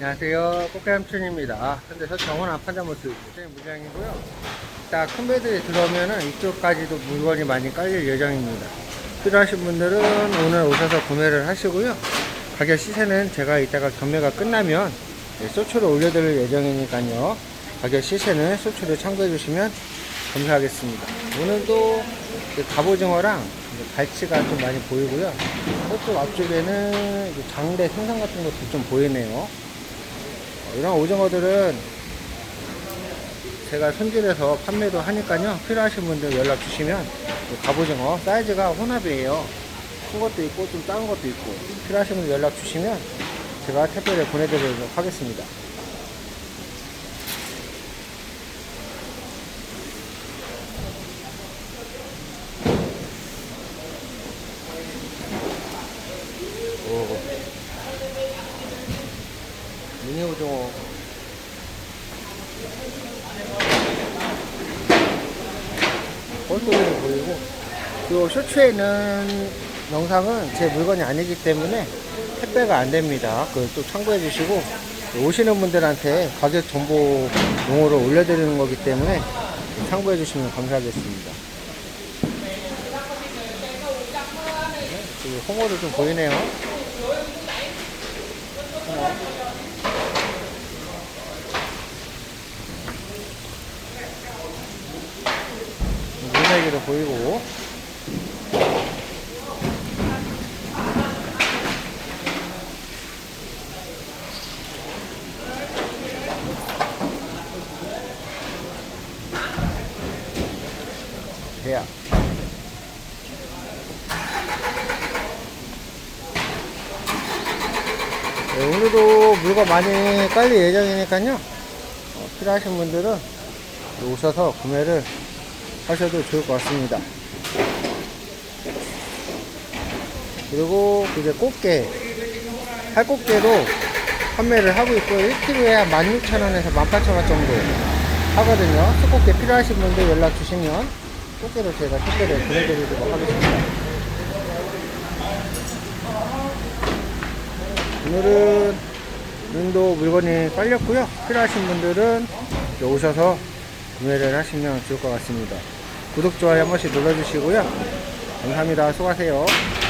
안녕하세요. 꽃게삼촌입니다. 현재 서청원 아판자모스 무장이고요. 자, 큰 배들이 들어오면은 이쪽까지도 물건이 많이 깔릴 예정입니다. 필요하신 분들은 오늘 오셔서 구매를 하시고요. 가격 시세는 제가 이따가 경매가 끝나면 네, 소추를 올려드릴 예정이니까요. 가격 시세는 소추를 참고해 주시면 감사하겠습니다. 오늘도 갑오징어랑 갈치가 좀 많이 보이고요. 저쪽 앞쪽에는 장대 생선 같은 것도 좀 보이네요. 어, 이런 오징어들은 제가 손질해서 판매도 하니까요. 필요하신 분들 연락 주시면 이 갑오징어 사이즈가 혼합이에요. 큰 것도 있고 좀 작은 것도 있고 필요하신 분들 연락 주시면 제가 택배를 보내드리도록 하겠습니다. 오징어 꼴돌이 보이고 요 쇼츠에는 영상은 제 물건이 아니기 때문에 택배가 안 됩니다. 그걸 또 참고해 주시고 오시는 분들한테 가격 정보 용어로 올려드리는 거기 때문에 참고해 주시면 감사하겠습니다. 그 홍어도 좀 보이네요. 물메기도 보이고. 대야. 네, 오늘도 물건 많이 깔릴 예정이니까요. 어, 필요하신 분들은 오셔서 구매를 하셔도 좋을 것 같습니다. 그리고 이제 꽃게, 살꽃게도 판매를 하고 있고요. 1kg에 한 16,000원에서 18,000원 정도 하거든요. 수꽃게 필요하신 분들 연락 주시면 꽃게도 제가 택배를 보내드리도록 하겠습니다. 오늘은 눈도 물건이 깔렸고요. 필요하신 분들은 오셔서 구매를 하시면 좋을 것 같습니다. 구독, 좋아요 한 번씩 눌러주시고요. 감사합니다. 수고하세요.